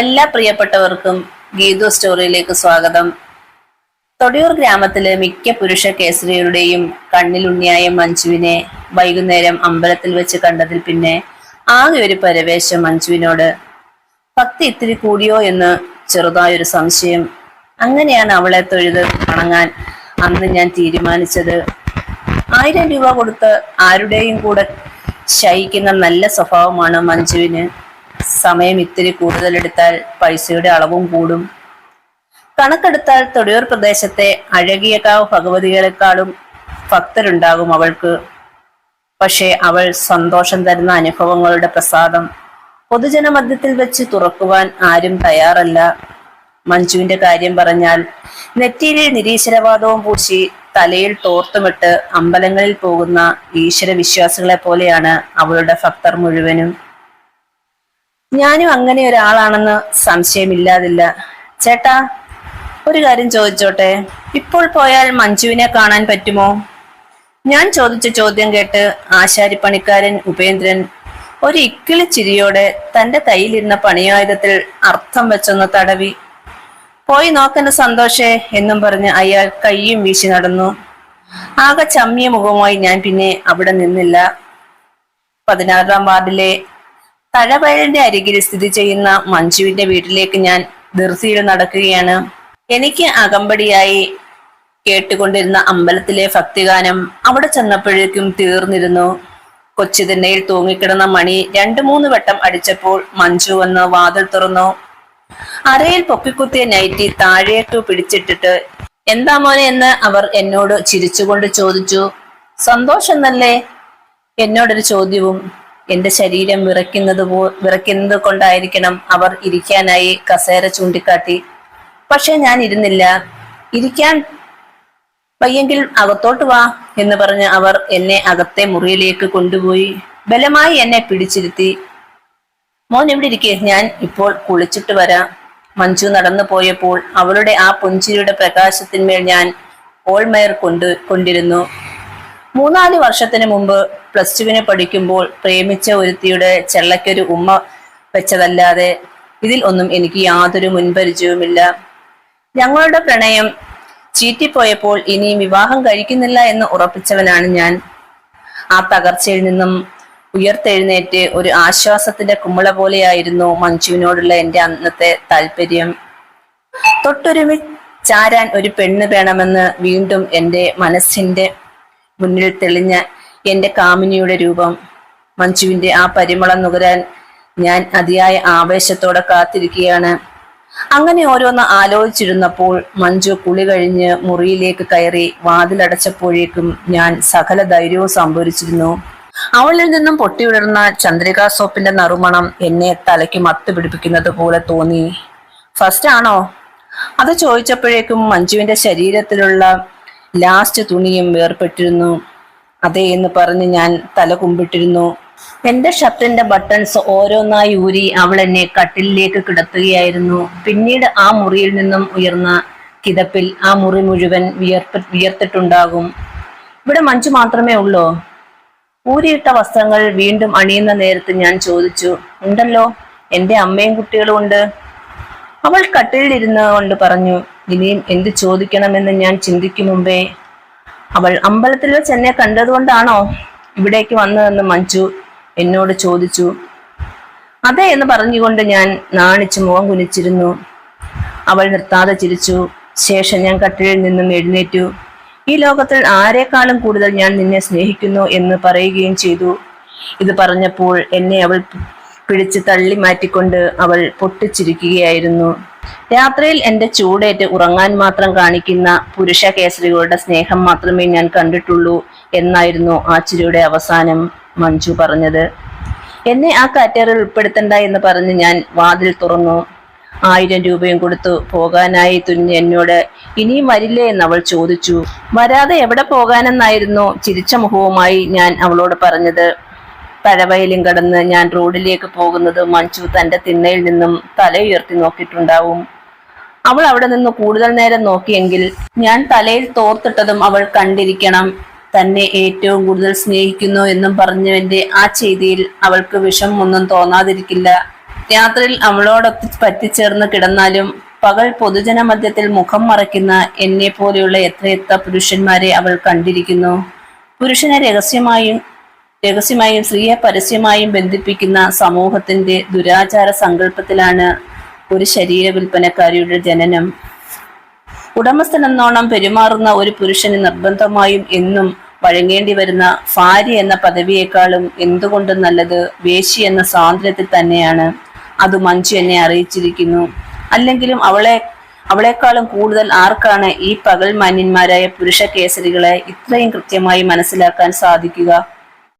എല്ലാ പ്രിയപ്പെട്ടവർക്കും ഗീതു സ്റ്റോറിയിലേക്ക് സ്വാഗതം. തൊടിയൂർ ഗ്രാമത്തിലെ മിക്ക പുരുഷ കേസരികളുടെയും കണ്ണിലുണ്ണിയായ മഞ്ജുവിനെ വൈകുന്നേരം അമ്പലത്തിൽ വെച്ച് കണ്ടതിൽ പിന്നെ ആകെ ഒരു പരവേശം മഞ്ജുവിനോട്. ഭക്തി ഇത്തിരി കൂടിയോ എന്ന് ചെറുതായൊരു സംശയം. അങ്ങനെയാണ് അവളെ തൊഴുത് വണങ്ങാൻ അന്ന് ഞാൻ തീരുമാനിച്ചത്. ആയിരം രൂപ കൊടുത്ത് ആരുടെയും കൂടെ ശയിക്കുന്ന നല്ല സ്വഭാവമാണ് മഞ്ജുവിന്. സമയം ഇത്തിരി കൂടുതലെടുത്താൽ പൈസയുടെ അളവും കൂടും. കണക്കെടുത്താൽ തൊടിയൂർ പ്രദേശത്തെ അഴകിയക്കാവ് ഭഗവതികളെക്കാളും ഭക്തരുണ്ടാകും അവൾക്ക്. പക്ഷേ അവൾ സന്തോഷം തരുന്ന അനുഭവങ്ങളുടെ പ്രസാദം പൊതുജനമധ്യത്തിൽ വെച്ച് തുറക്കുവാൻ ആരും തയ്യാറല്ല. മഞ്ജുവിന്റെ കാര്യം പറഞ്ഞാൽ നെറ്റിയിലെ നിരീശ്വരവാദവും പൂശി തലയിൽ തോർത്തുമിട്ട് അമ്പലങ്ങളിൽ പോകുന്ന ഈശ്വര വിശ്വാസികളെ പോലെയാണ് അവളുടെ ഭക്തർ മുഴുവനും. ഞാനും അങ്ങനെ ഒരാളാണെന്ന് സംശയമില്ലാതില്ല. ചേട്ടാ ഒരു കാര്യം ചോദിച്ചോട്ടെ? ഇപ്പോൾ പോയാൽ മഞ്ജുവിനെ കാണാൻ പറ്റുമോ? ഞാൻ ചോദിച്ച ചോദ്യം കേട്ട് ആശാരിപ്പണിക്കാരൻ ഉപേന്ദ്രൻ ഒരു ഇക്കിളി ചിരിയോടെ തന്റെ കയ്യിലിരുന്ന പണിയായുധത്തിൽ അർത്ഥം വെച്ചൊന്ന് തടവി. പോയി നോക്കണ്ട സന്തോഷേ എന്നും പറഞ്ഞ് അയാൾ കയ്യും വീശി നടന്നു. ആകെ ചമ്മിയ മുഖമായി ഞാൻ പിന്നെ അവിടെ നിന്നില്ല. പതിനാറാം വാർഡിലെ തഴവയലിന്റെ അരികിൽ സ്ഥിതി ചെയ്യുന്ന മഞ്ജുവിന്റെ വീട്ടിലേക്ക് ഞാൻ ധൃതിയിൽ നടക്കുകയാണ്. എനിക്ക് അകമ്പടിയായി കേട്ടുകൊണ്ടിരുന്ന അമ്പലത്തിലെ ഭക്തിഗാനം അവിടെ ചെന്നപ്പോഴേക്കും തീർന്നിരുന്നു. കൊച്ചുതിണ്ണയിൽ തൂങ്ങിക്കിടന്ന മണി രണ്ടു മൂന്ന് വട്ടം അടിച്ചപ്പോൾ മഞ്ജു വന്ന് വാതിൽ തുറന്നു. അരയിൽ പൊക്കിക്കുത്തിയ നൈറ്റി താഴേക്ക് പിടിച്ചിട്ടിട്ട് എന്താ മോനെ എന്ന് അവർ എന്നോട് ചിരിച്ചുകൊണ്ട് ചോദിച്ചു. സന്തോഷം എന്നല്ലേ എന്നോടൊരു ചോദ്യവും എന്റെ ശരീരം വിറയ്ക്കുന്നത് പോ വിറയ്ക്കുന്നത് കൊണ്ടായിരിക്കണം അവർ ഇരിക്കാനായി കസേര ചൂണ്ടിക്കാട്ടി. പക്ഷെ ഞാൻ ഇരുന്നില്ല. ഇരിക്കാൻ വയ്യെങ്കിൽ അകത്തോട്ട് വാ എന്ന് പറഞ്ഞ് അവർ എന്നെ അകത്തെ മുറിയിലേക്ക് കൊണ്ടുപോയി. ബലമായി എന്നെ പിടിച്ചിരുത്തി. മോൻ എവിടെ ഇരിക്കെ? ഞാൻ ഇപ്പോൾ കുളിച്ചിട്ട് വരാം. മഞ്ജു നടന്നു പോയപ്പോൾ അവളുടെ ആ പുഞ്ചിരിയുടെ പ്രകാശത്തിന്മേൽ ഞാൻ ഓൾമയർ കൊണ്ട് കൊണ്ടിരുന്നു. മൂന്നാൽ വർഷത്തിന് മുമ്പ് പ്ലസ് ടുവിന് പഠിക്കുമ്പോൾ പ്രേമിച്ച ഒരുത്തിയുടെ ചെള്ളയ്ക്കൊരു ഉമ്മ വെച്ചതല്ലാതെ ഇതിൽ ഒന്നും എനിക്ക് യാതൊരു മുൻപരിചയവുമില്ല. ഞങ്ങളുടെ പ്രണയം ചീറ്റിപ്പോയപ്പോൾ ഇനിയും വിവാഹം കഴിക്കുന്നില്ല എന്ന് ഉറപ്പിച്ചവനാണ് ഞാൻ. ആ തകർച്ചയിൽ നിന്നും ഉയർത്തെഴുന്നേറ്റ് ഒരു ആശ്വാസത്തിന്റെ കുമ്മള പോലെയായിരുന്നു മഞ്ജുവിനോടുള്ള എന്റെ അന്നത്തെ താല്പര്യം. തൊട്ടൊരുമി ചാരാൻ ഒരു പെണ്ണ് വേണമെന്ന് വീണ്ടും എന്റെ മനസ്സിന്റെ മുന്നിൽ തെളിഞ്ഞ എന്റെ കാമിനിയുടെ രൂപം. മഞ്ജുവിന്റെ ആ പരിമളം നുകരാൻ ഞാൻ അതിയായ ആവേശത്തോടെ കാത്തിരിക്കുകയാണ്. അങ്ങനെ ഓരോന്ന് ആലോചിച്ചിരുന്നപ്പോൾ മഞ്ജു കുളി കഴിഞ്ഞ് മുറിയിലേക്ക് കയറി വാതിലടച്ചപ്പോഴേക്കും ഞാൻ സകല ധൈര്യവും സംഭരിച്ചിരുന്നു. അവളിൽ നിന്നും പൊട്ടിയുടർന്ന ചന്ദ്രികാ സോപ്പിന്റെ നറുമണം എന്നെ തലയ്ക്ക് മത്ത് പിടിപ്പിക്കുന്നത് പോലെ തോന്നി. ഫസ്റ്റ് ആണോ? അത് ചോദിച്ചപ്പോഴേക്കും മഞ്ജുവിന്റെ ശരീരത്തിലുള്ള ലാസ്റ്റ് തുണിയും വേർപെട്ടിരുന്നു. അതെ എന്ന് പറഞ്ഞ് ഞാൻ തല കുമ്പിട്ടിരുന്നു. എന്റെ ഷർട്ടിന്റെ ബട്ടൺസ് ഓരോന്നായി ഊരി അവൾ എന്നെ കട്ടിലിലേക്ക് കിടത്തുകയായിരുന്നു. പിന്നീട് ആ മുറിയിൽ നിന്നും ഉയർന്ന കിതപ്പിൽ ആ മുറി മുഴുവൻ വിയർപ്പ് വിയർത്തിട്ടുണ്ടാകും. ഇവിടെ മഞ്ചു മാത്രമേ ഉള്ളോ? ഊരിയിട്ട വസ്ത്രങ്ങൾ വീണ്ടും അണിയുന്ന നേരത്ത് ഞാൻ ചോദിച്ചു. ഉണ്ടല്ലോ എന്റെ അമ്മയും കുട്ടികളും ഉണ്ട്. അവൾ കട്ടിലിരുന്ന് കൊണ്ട് പറഞ്ഞു. ഇനിയും എന്ത് ചോദിക്കണമെന്ന് ഞാൻ ചിന്തിക്കും മുമ്പേ അവൾ അമ്പലത്തിൽ വെച്ച് എന്നെ കണ്ടതുകൊണ്ടാണോ ഇവിടേക്ക് വന്നതെന്ന് മഞ്ജു എന്നോട് ചോദിച്ചു. അതെ എന്ന് പറഞ്ഞുകൊണ്ട് ഞാൻ നാണിച്ച് മുഖം കുനിച്ചിരുന്നു. അവൾ നിർത്താതെ ചിരിച്ചു. ശേഷം ഞാൻ കട്ടിലിൽ നിന്നും എഴുന്നേറ്റു. ഈ ലോകത്തിൽ ആരെക്കാളും കൂടുതൽ ഞാൻ നിന്നെ സ്നേഹിക്കുന്നു എന്ന് പറയുകയും ചെയ്തു. ഇത് പറഞ്ഞപ്പോൾ എന്നെ അവൾ പിടിച്ച് തള്ളി മാറ്റിക്കൊണ്ട് അവൾ പൊട്ടിച്ചിരിക്കുകയായിരുന്നു. രാത്രിയിൽ എന്റെ ചൂടേറ്റ് ഉറങ്ങാൻ മാത്രം കാണിക്കുന്ന പുരുഷ കേസരികളുടെ സ്നേഹം മാത്രമേ ഞാൻ കണ്ടിട്ടുള്ളൂ എന്നായിരുന്നു ആ ചിരിയുടെ അവസാനം മഞ്ജു പറഞ്ഞത്. എന്നെ ആ കാറ്റേറിൽ ഉൾപ്പെടുത്തണ്ട എന്ന് പറഞ്ഞ് ഞാൻ വാതിൽ തുറന്നു. ആയിരം രൂപയും കൊടുത്തു. പോകാനായി തുന്നി എന്നോട് ഇനിയും വരില്ലേ? എന്ന് അവൾ ചോദിച്ചു. വരാതെ എവിടെ പോകാനെന്നായിരുന്നു ചിരിച്ച മുഖവുമായി ഞാൻ അവളോട് പറഞ്ഞത്. തഴവയലും കടന്ന് ഞാൻ റോഡിലേക്ക് പോകുന്നത് മഞ്ജു തന്റെ തിണ്ണയിൽ നിന്നും തല ഉയർത്തി നോക്കിയിട്ടുണ്ടാവും. അവൾ അവിടെ നിന്ന് കൂടുതൽ നേരം നോക്കിയെങ്കിൽ ഞാൻ തലയിൽ തോർത്തിട്ടതും അവൾ കണ്ടിരിക്കണം. തന്നെ ഏറ്റവും കൂടുതൽ സ്നേഹിക്കുന്നു എന്നും പറഞ്ഞവന്റെ ആ ചെയ്തിയിൽ അവൾക്ക് വിഷം ഒന്നും തോന്നാതിരിക്കില്ല. രാത്രിയിൽ അവളോടൊത്ത് പറ്റിച്ചേർന്ന് കിടന്നാലും പകൽ പൊതുജന മധ്യത്തിൽ മുഖം മറയ്ക്കുന്ന എന്നെ പോലെയുള്ള എത്രയെത്ര പുരുഷന്മാരെ അവൾ കണ്ടിരിക്കുന്നു. പുരുഷനെ രഹസ്യമായും രഹസ്യമായും സ്ത്രീയെ പരസ്യമായും ബന്ധിപ്പിക്കുന്ന സമൂഹത്തിന്റെ ദുരാചാര സങ്കല്പത്തിലാണ് ഒരു ശരീര വിൽപ്പനക്കാരിയുടെ ജനനം. ഉടമസ്ഥൻ എന്നോണം പെരുമാറുന്ന ഒരു പുരുഷന് നിർബന്ധമായും എന്നും വഴങ്ങേണ്ടി വരുന്ന ഭാര്യ എന്ന പദവിയേക്കാളും എന്തുകൊണ്ടും നല്ലത് വേശി എന്ന സ്വാതന്ത്ര്യത്തിൽ തന്നെയാണ്. അത് മഞ്ജു എന്നെ അറിയിച്ചിരിക്കുന്നു. അല്ലെങ്കിലും അവളെ അവളെക്കാളും കൂടുതൽ ആർക്കാണ് ഈ പകൽ മാന്യന്മാരായ പുരുഷ കേസരികളെ ഇത്രയും കൃത്യമായി മനസ്സിലാക്കാൻ സാധിക്കുക?